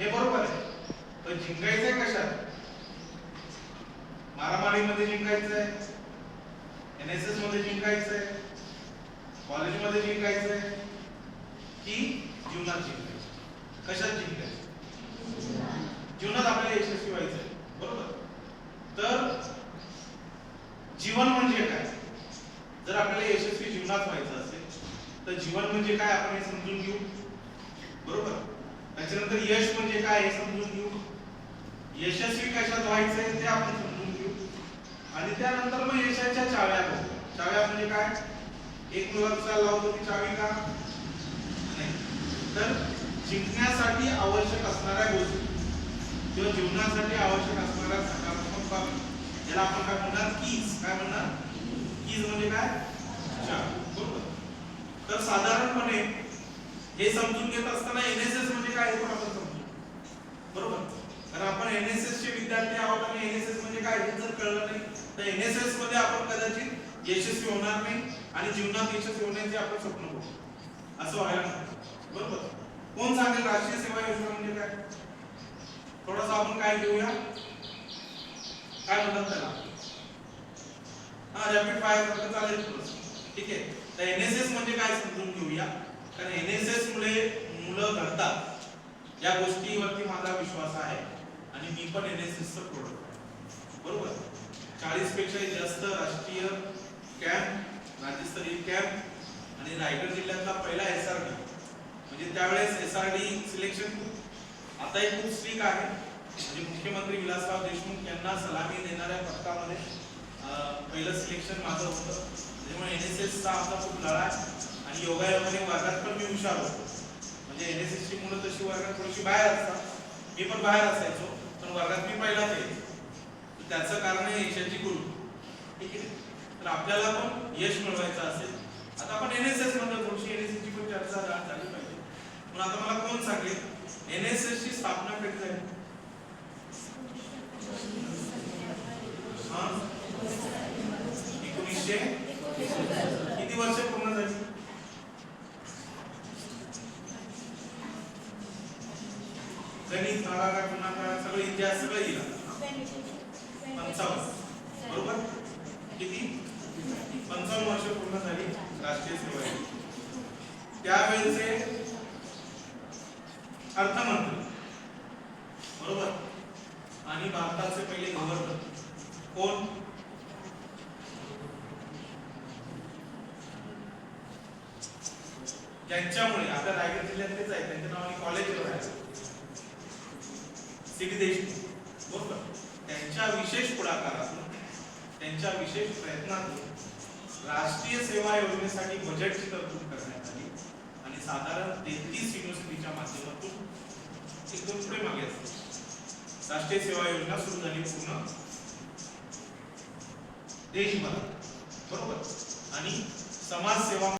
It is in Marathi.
हे बरोबर आहे. पण जिंकायचंय कशात मारामारीमध्ये जिंकायचंय एन एस एसमध्ये जिंकायचंय कॉलेजमध्ये जिंकायचंय की जीवनात जिंकायचं. कशात जिंकायचं? जीवनात आपल्याला यशस्वी व्हायचंय बरोबर? तर जीवन म्हणजे काय? जर आपल्याला यशस्वी जीवनात व्हायचं असेल तर जीवन म्हणजे काय? आपण हे समजून घेऊ. बरोबर? त्याच्यानंतर यश म्हणजे काय हे समजून घेऊ. यशस्वी कशात व्हायचंय ते आपण समजून घेऊ. आणि त्यानंतर मग यशाच्या चाव्या बघू. चाव्या म्हणजे काय? एक मुलगा लावतो ती चावी का? नाही. तर जिंकण्यासाठी आवश्यक असणाऱ्या गोष्टी किंवा जीवनासाठी आवश्यक असणाऱ्या सकारात्मक बाबी. याला आपण काय म्हणणार? कीज काय म्हणणार? कीज म्हणजे काय? चावी. बरोबर. तर साधारणपणे हे समजून घेत असताना एनएसएस म्हणजे काय हे पण आपण समजू बरोबर? कारण आपण एनएसएस चे विद्यार्थी आहोत आणि एनएसएस म्हणजे काय हे जर कळलं नाही तर एनएसएसमध्ये आपण कदाचित यशस्वी होणार नाही आणि जीवनात यशस्वी होण्याचे आपण स्वप्न बघू. असं व्हायला नको. बरोबर? कोण सांगेल राष्ट्रीय सेवा योजना म्हणजे काय? थोडासा आपण काय घेऊया? काय म्हणतात त्याला? हा रॅपिड फायर सारखं चालेल ठीक आहे? तर एनएसएस म्हणजे काय समजून घेऊया? कारण एन एस एस मुळे मुलं घडतात. या गोष्टीवरती माझा विश्वास आहे. आणि मी पण एन एस एसचं प्रोडक्ट आहे. बरोबर? चाळीसपेक्षा जास्त राष्ट्रीय कॅम्प राज्यस्तरीय कॅम्प आणि रायगड जिल्ह्यातला पहिला एस आर डी म्हणजे त्यावेळेस एस आर डी सिलेक्शन खूप आताही खूप स्ट्रिक आहे. म्हणजे मुख्यमंत्री विलासराव देशमुख यांना सलामी देणाऱ्या पथकामध्ये पहिलं सिलेक्शन माझं होतं. त्यामुळे एन एस एसचा आमचा खूप लढा आहे. आणि योगायोगाने वर्गात पण मी हुशार होतो. म्हणजे एन एस एसची मुलं तशी वर्गात थोडीशी बाहेर असतात. मी पण बाहेर असायचो पण वर्गात मी पहिलाच यायचो त्याचं कारण आहे यशाची गुरु ठीक आहे? तर आपल्याला पण यश मिळवायचं असेल. आता आपण एन एस एसमध्ये थोडीशी एन एस एसची पण चर्चा झाली पाहिजे. पण आता मला कोण सांगेल? एन एस एस ची स्थापना कधी झाली? एकोणीसशे? किती वर्ष पूर्ण झाली गणित भागाकार गुणाकार सगळं इतिहास सगळं येईल पंचावन्न. बरोबर? किती? पंचावन्न वर्ष पूर्ण झाली राष्ट्रीय सेवा त्यावेळेचे अर्थमंत्री. बरोबर? आणि भारताचे पहिले गव्हर्नर कोण? ज्यांच्यामुळे आता रायगड जिल्ह्यातलेच आहे त्यांच्या नावाने कॉलेज आहे देशमुख. बरोबर? त्यांच्या विशेष पुढाकारातून त्यांच्या विशेष प्रयत्नातून राष्ट्रीय सेवा योजनेसाठी बजेटची तरतूद करण्यात आली. आणि साधारण तेहतीस युनिव्हर्सिटीच्या माध्यमातून एकदम पुढे मागे असते राष्ट्रीय सेवा योजना सुरू झाली पूर्ण. देशभरात. बरोबर? आणि समाज सेवा